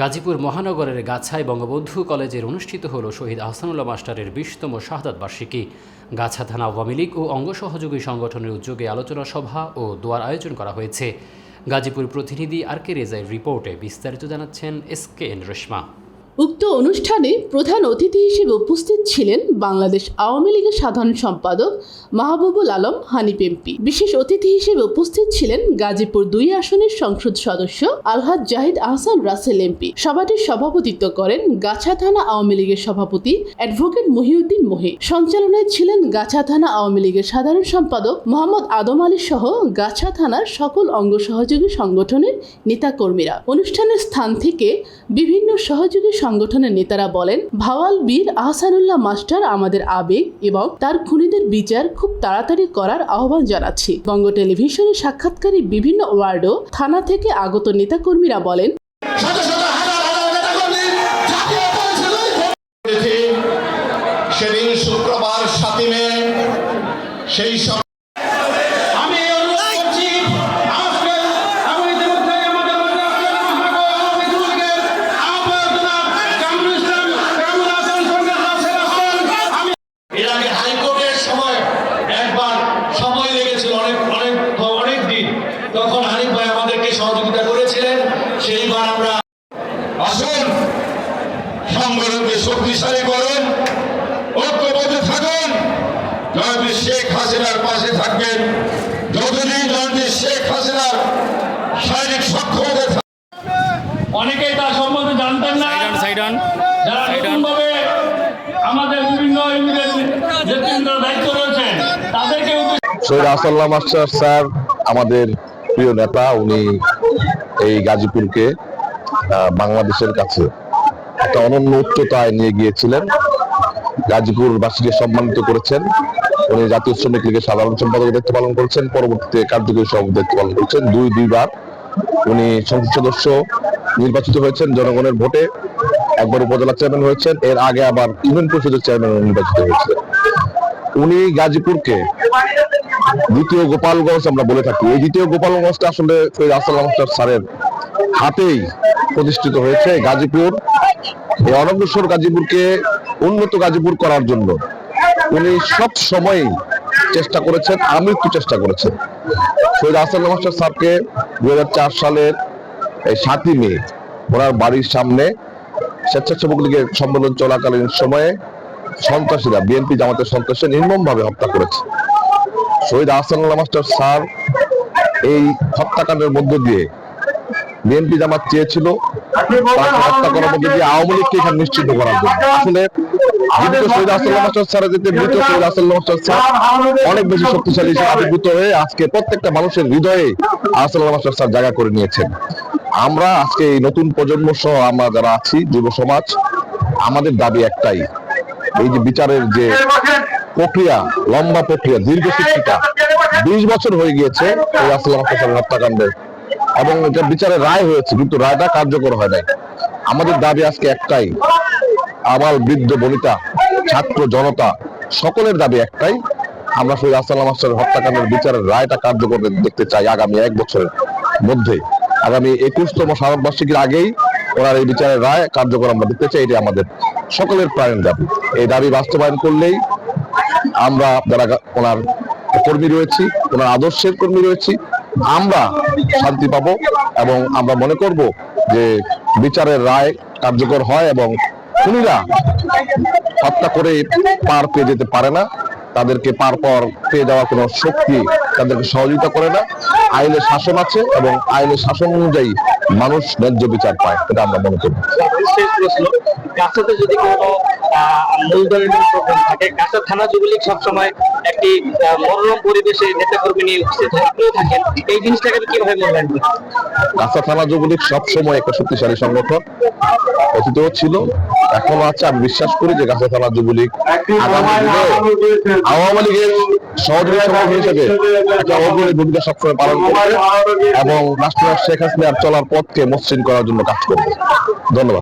গাজীপুর মহানগরের গাছায় বঙ্গবন্ধু কলেজের অনুষ্ঠিত হল শহীদ আহসানুল্লাহ মাস্টারের বিশতম শাহাদ বার্ষিকী। গাছা থানা আওয়ামী লীগ ও অঙ্গ সহযোগী সংগঠনের উদ্যোগে আলোচনা সভা ও দোয়ার আয়োজন করা হয়েছে। গাজীপুর প্রতিনিধি আর কে রেজাইয়ের রিপোর্টে বিস্তারিত জানাচ্ছেন এস কে এন রেশমা। উক্ত অনুষ্ঠানে প্রধান অতিথি হিসেবে উপস্থিত ছিলেন বাংলাদেশ আওয়ামী লীগের সাধারণ সম্পাদক মাহবুবুল আলম হানিফ এমপি। বিশেষ অতিথি হিসেবে উপস্থিত ছিলেন গাজীপুর দুই আসনের সংসদ সদস্য আলহাজ জাহিদ আহসান রাসেল এমপি। সভাটির সভাপতিত্ব করেন গাছা থানা আওয়ামী লীগের সভাপতি অ্যাডভোকেট মহিউদ্দিন মহি। সঞ্চালনায় ছিলেন গাছা থানা আওয়ামী লীগের সাধারণ সম্পাদক মোহাম্মদ আদম আলী সহ গাছা থানার সকল অঙ্গ সহযোগী সংগঠনের নেতাকর্মীরা। অনুষ্ঠানের স্থান থেকে বিভিন্ন সহযোগী সংগঠনের নেতারা বলেন, ভাওয়াল বীর আহসানুল্লাহ মাস্টার আমাদের আবেগ এবং তার খুনিদের বিচার খুব তাড়াতাড়ি করার আহ্বান জানাচ্ছি বঙ্গ টেলিভিশনের সাক্ষাৎকারী বিভিন্ন ওয়ার্ডও থানা থেকে আগত নেতাকর্মীরা বলেন। সেদিন শুক্রবার সাতই মে, সেই সব আমি অনুরোধ করছি আজকে আমি ইতিমধ্যে আমাদের মধ্যে আছেন মহানগর আওয়ামী লীগের আহ্বায়ক জনাব কামরুল ইসলাম কামরুল হাসান সরকার রাসেল হাসান আমি এর আগে হাইকোর্টের সময় একবার সময় লেগেছিল অনেক অনেক অনেক দিন তখন হানিফ ভাই আমাদেরকে সহযোগিতা করেছিলেন সেইবার আমরা আসুন সংগঠনকে শক্তিশালী করুন ঐক্যবদ্ধ থাকুন। জয়ন্তী শেখ হাসিনার পাশে থাকবেন। যতদিন জয়ন্তী শেখ হাসিনার শারীরিক সক্ষমতা অনেকেই তার সম্বন্ধে জানতেন না। যারা নতুনভাবে আমাদের বিভিন্ন নেতৃত্বের দায়িত্ব রয়েছেন তাদেরকে শহীদ আসাল্লাহ মাস্টার স্যার আমাদের প্রিয় নেতা উনি এই গাজীপুরকে আহ, বাংলাদেশের কাছে একটা অনন্য উচ্চতায় নিয়ে গিয়েছিলেন। গাজীপুর বাসীকে সম্মানিত করেছেন। উনি জাতীয় শ্রমিক লীগের সাধারণ সম্পাদকের দায়িত্ব পালন করেছেন। পরবর্তীতে কার্যকরী সভাপতির দায়িত্ব পালন করেছেন। দুই, দুইবার উনি সংসদ সদস্য নির্বাচিত হয়েছেন জনগণের ভোটে। একবার উপজেলা চেয়ারম্যান হয়েছেন। এর আগে আবার ইউনিয়ন পরিষদের চেয়ারম্যান নির্বাচিত হয়েছিলেন। উনি গাজীপুরকে দ্বিতীয় গোপালগঞ্জ আমরা বলে থাকি। এই দ্বিতীয় গোপালগঞ্জটা আসলে সৈয়দ আসালাম স্যারের হাতেই প্রতিষ্ঠিত হয়েছে। গাজীপুর এই অনগ্রসর গাজীপুরকে উন্নত গাজীপুর করার জন্য উনি সব সময়ই চেষ্টা করেছেন আমৃত্যু চেষ্টা করেছেন সৈয়দ আসালাম মাস্টার স্যারকে দুই সালের এই সাতই মে ওনার বাড়ির সামনে স্বেচ্ছাসেবক লীগের সম্মেলন চলাকালীন সময়ে সন্ত্রাসীরা, বিএনপি জামাতের সন্ত্রাসী নির্মমভাবে হত্যা করেছে। শহীদ আহসানুল্লাহ মাস্টার স্যার এই হত্যাকাণ্ডের মধ্য দিয়ে বিএনপি জামাত চেয়েছিল তাকে হত্যা করার মধ্যে দিয়ে আওয়ামী লীগকে এখানে নিশ্চিত করার জন্য। আসলে জীবিত শহীদ আহসানুল্লাহ মাস্টার স্যারের যেতে মৃত শহীদ আহসানুল্লাহ মাস্টার স্যার অনেক বেশি শক্তিশালী হিসেবে আবির্ভূত হয়ে আজকে প্রত্যেকটা মানুষের হৃদয়ে মাস্টার স্যার জায়গা করে নিয়েছেন। আমরা আজকে এই নতুন প্রজন্ম সহ আমরা যারা আছি যুব সমাজ আমাদের দাবি একটাই। এই যে বিচারের যে প্রক্রিয়া লম্বা প্রক্রিয়া দীর্ঘ শিক্ষিকা বিশ বছর হয়ে গিয়েছে এই আসলাম হত্যাকাণ্ডের এবং এটা বিচারের রায় হয়েছে, কিন্তু রায়টা কার্যকর হয় নাই। আমাদের দাবি আজকে একটাই আমার বৃদ্ধ বনিতা, ছাত্র জনতা, সকলের দাবি একটাই, আমরা শহীদ আসসালাম মাস্টার হত্যাকাণ্ডের বিচারের রায়টা কার্যকর দেখতে চাই আগামী এক বছরের মধ্যে। আগামী একুশতম স্মারকবার্ষিকীর আগেই ওনার এই বিচারের রায় কার্যকর আমরা দেখতে চাই এটি আমাদের সকলের প্রাণের দাবি। এই দাবি বাস্তবায়ন করলেই আমরা যারা ওনার কর্মী রয়েছি, ওনার আদর্শের কর্মী রয়েছি আমরা শান্তি পাবো এবং আমরা মনে করব যে বিচারের রায় কার্যকর হয় এবং খুনিরা হত্যা করে পার পেয়ে যেতে পারে না। তাদেরকে পার পর পেয়ে যাওয়ার কোনো শক্তি তাদেরকে সহযোগিতা করে না। আইনের শাসন আছে এবং আইনের শাসন অনুযায়ী মানুষ ন্যায্য বিচার পায়, এটা আমরা মনে করি। যদি কোনো থাকে। গাছা থানা যুবলীগ সবসময় একটি মনোরম পরিবেশে নেতাকর্মী নিয়ে উপস্থিত থাকেন। এই জিনিসটাকে কীভাবে মূল্যায়ন কাঁচা থানা যুবলীগ সবসময় একটা শক্তিশালী সংগঠন। ছিল, এখনও আছে। আমি বিশ্বাস করি যে কাঁচা থানা যুবলীগ আওয়ামী লীগের ভূমিকা সবসময় পালন করবে এবং রাষ্ট্রনাথ শেখ হাসিনার চলার পথকে মসৃণ করার জন্য কাজ করবে। ধন্যবাদ।